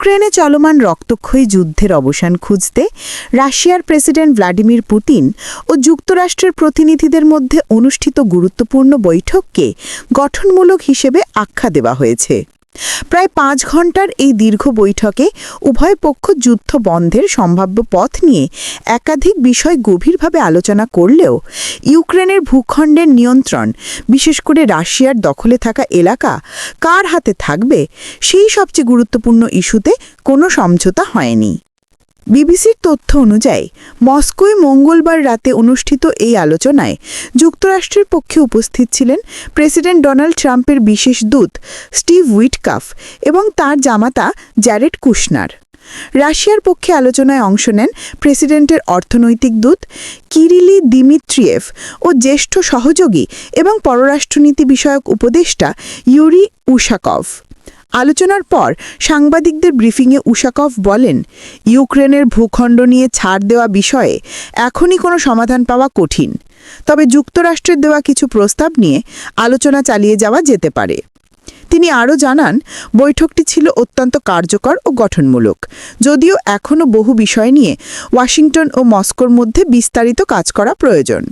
ইউক্রেনে চলমান রক্তক্ষয়ী যুদ্ধের অবসান খুঁজতে রাশিয়ার প্রেসিডেন্ট ভ্লাডিমির পুতিন ও যুক্তরাষ্ট্রের প্রতিনিধিদের মধ্যে অনুষ্ঠিত গুরুত্বপূর্ণ বৈঠককে গঠনমূলক হিসেবে আখ্যা দেওয়া হয়েছে। প্রায় পাঁচ ঘণ্টার এই দীর্ঘ বৈঠকে উভয় পক্ষ যুদ্ধ বন্ধের সম্ভাব্য পথ নিয়ে একাধিক বিষয় গভীরভাবে আলোচনা করলেও ইউক্রেনের ভূখণ্ডের নিয়ন্ত্রণ, বিশেষ করে রাশিয়ার দখলে থাকা এলাকা, কার হাতে থাকবে, সেই সবচেয়ে গুরুত্বপূর্ণ ইস্যুতে কোনো সমঝোতা হয়নি। বিবিসির তথ্য অনুযায়ী, মস্কোয় মঙ্গলবার রাতে অনুষ্ঠিত এই আলোচনায় যুক্তরাষ্ট্রের পক্ষে উপস্থিত ছিলেন প্রেসিডেন্ট ডোনাল্ড ট্রাম্পের বিশেষ দূত স্টিভ উইটকাফ এবং তার জামাতা জ্যারেড কুশনার। রাশিয়ার পক্ষে আলোচনায় অংশ নেন প্রেসিডেন্টের অর্থনৈতিক দূত কিরিলি দিমিত্রিয়েভ ও জ্যেষ্ঠ সহযোগী এবং পররাষ্ট্রনীতি বিষয়ক উপদেষ্টা ইউরি উশাকভ। আলোচনার পর সাংবাদিকদের ব্রিফিংয়ে উশাকভ বলেন, ইউক্রেনের ভূখণ্ড নিয়ে ছাড় দেওয়া বিষয়ে এখনই কোনো সমাধান পাওয়া কঠিন। তবে যুক্তরাষ্ট্রের দেওয়া কিছু প্রস্তাব নিয়ে আলোচনা চালিয়ে যাওয়া যেতে পারে। তিনি আরও জানান, বৈঠকটি ছিল অত্যন্ত কার্যকর ও গঠনমূলক। যদিও এখনও বহু বিষয় নিয়ে ওয়াশিংটন ও মস্কোর মধ্যে বিস্তারিত কাজ করা প্রয়োজন।